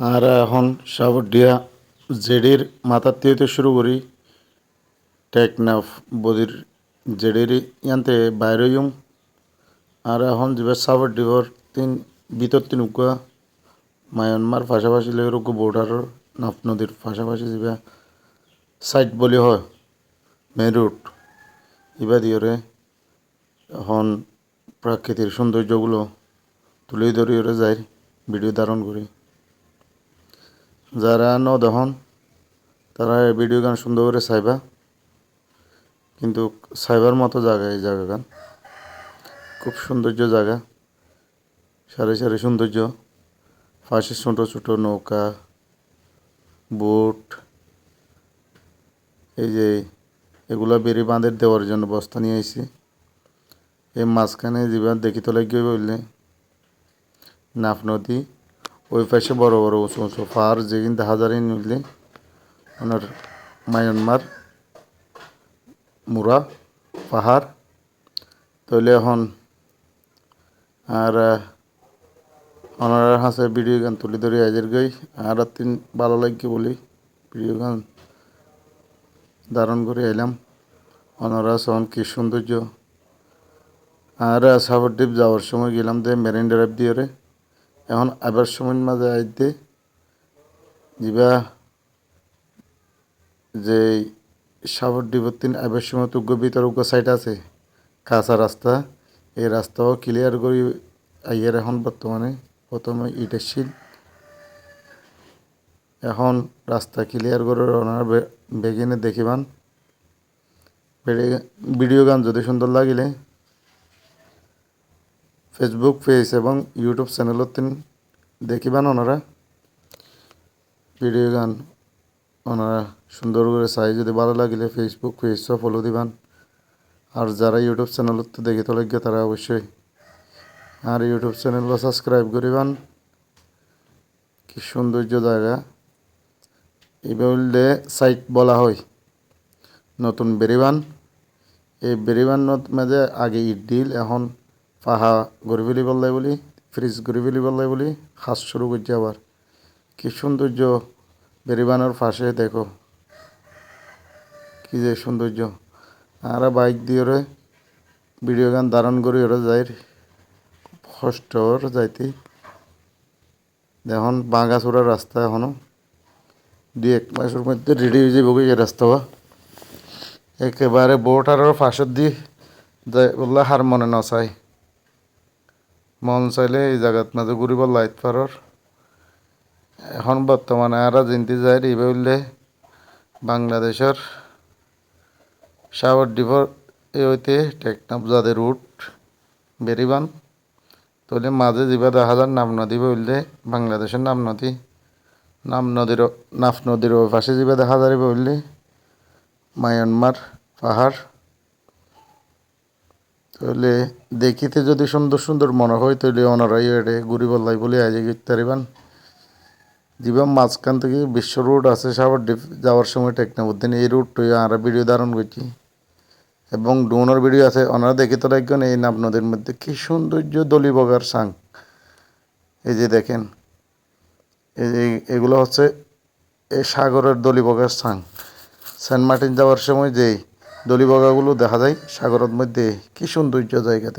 আর এখন সাবডিয়া জেডির মাথার থেকে শুরু করি। টেকনাফ বদির জেডির ইয়ান্তে বাইরে ইউম আর এখন যাবে সাবডিবর তিন ভিতর তিন উকা। মায়ানমার পাশাপাশি লেগে রুকু বর্ডারের নাফ নদীর পাশাপাশি যাবে সাইড বলি হয় মেন রুট ইবা দিয়রে এখন প্রাকৃতিক সৌন্দর্যগুলো তুলে ধরি ওরে যাই ভিডিও ধারণ করি যারা ন দেখুন, তারা ভিডিও গান সুন্দর করে চাইবা কিন্তু সাইবার মতো জায়গা এই জায়গা গান। খুব সৌন্দর্য জায়গা। সারি সারি সৌন্দর্য। পাশে ছোটো ছোটো নৌকা, বোট। এই যে এগুলা বেরি বাঁধের দেওয়ার জন্য বস্তা নিয়ে আইছি। এই মাঝখানে যেবার দেখি তো লাগিয়ে বললে। নাফ নদী। ওই পাশে বড় বড় উঁচু উঁচু পাহাড় যেদিন দেখা যায় নিলে ওনার মায়ানমার মুরা পাহাড়। তৈলে এখন আর ওনার হাসে ভিডিও গান তুলি ধরে আজের গই। আর তিন ভালো লাগে বলি ভিডিও গান ধারণ করে এলাম। ওনারা সন কি সৌন্দর্য। আর সাবরদ্বীপ যাওয়ার সময় গেলাম যে মেরিন ড্রাইভ দিয়ে। এখন আবার সময় মাঝে আইতে যা যে সাবরদ্বীপের তিন আবার সময় তো ভিতর উগ্র সাইড আছে, কাঁচা রাস্তা, এই রাস্তাও ক্লিয়ার করি আইয়ের এখন বর্তমানে। প্রথমে ইটের শিল। এখন রাস্তা ক্লিয়ার করে ওনার বেগিনে দেখিবান। ভিডিও গান যদি সুন্দর লাগিলে ফেসবুক পেজ এবং ইউটিউব চ্যানেলত দেখিবান ওনারা। ভিডিও গান ওনারা সুন্দর করে চাই। যদি ভালো লাগিলে ফেসবুক পেজও ফলো দিবান। আর যারা ইউটিউব চ্যানেলত দেখি তো লাগে তারা অবশ্যই আর ইউটিউব চ্যানেলও সাবস্ক্রাইব করিবান। কি সৌন্দর্য জায়গা। এইভাবে সাইট বলা হয়, নতুন বেরিবান। এই বেরিবান মাঝে আগে ইট দিল এখন পাহা গড়ি ফেলি বললাই বলি, ফ্রিজ গড়ি ফেলি বললাই বলি, খাস শুরু করছে আবার। কি সৌন্দর্য, বেরিবানোর পাশে দেখো। কি যে সৌন্দর্য। আর বাইক দিয়ে ওরে ভিডিও গান ধারণ করি ওরা যাই কষ্ট ওর যাইতে। দেখুন বাঙ্গাচোড়ার রাস্তা এখনও। দুই এক মাসের মধ্যে রেডি হয়ে যাব এই রাস্তা একেবারে বোটারের ফাঁসের দি যাই, বললে হার মনে নচাই মন চাইলে এই জায়গাত মাঝে ঘুরিব, লাইট পারর এখন বর্তমানে আর জিনতি যায় এই বললে বাংলাদেশের সাগর ডিপর এ হইতে টেকনাফ যাদের রুট বেরিবান তাহলে মাঝে যাবা দেখা যার নাম নদী বললে বাংলাদেশের নাম নদী। নাম নদীর নাফ নদীর পাশে যাবা দেখা যায় বললে মায়ানমার পাহাড় তাহলে দেখিতে যদি সুন্দর সুন্দর মনে হয়, তাহলে ওনারাই এটে ঘুরি বললাই বলে আজ গিয়ে পারিবান জীবন মাঝখান থেকে বিশ্ব রোড আছে সাবার যাওয়ার সময় টেকনাবুদ্দিন এই রুটটি আমরা ভিডিও ধারণ করছি। এবং ডোনার ভিডিও আছে, ওনারা দেখে তো রাখবেন এই নাব নদীর মধ্যে কী সৌন্দর্য দলি বগার সাং। এই যে দেখেন, এই এগুলো হচ্ছে এই সাগরের দলি বগার সাং। সেন্ট মার্টিন যাওয়ার সময় যেই দলি বগাগুলো দেখা যায় সাগরের মধ্যে। কি সৌন্দর্য জায়গা থেকে।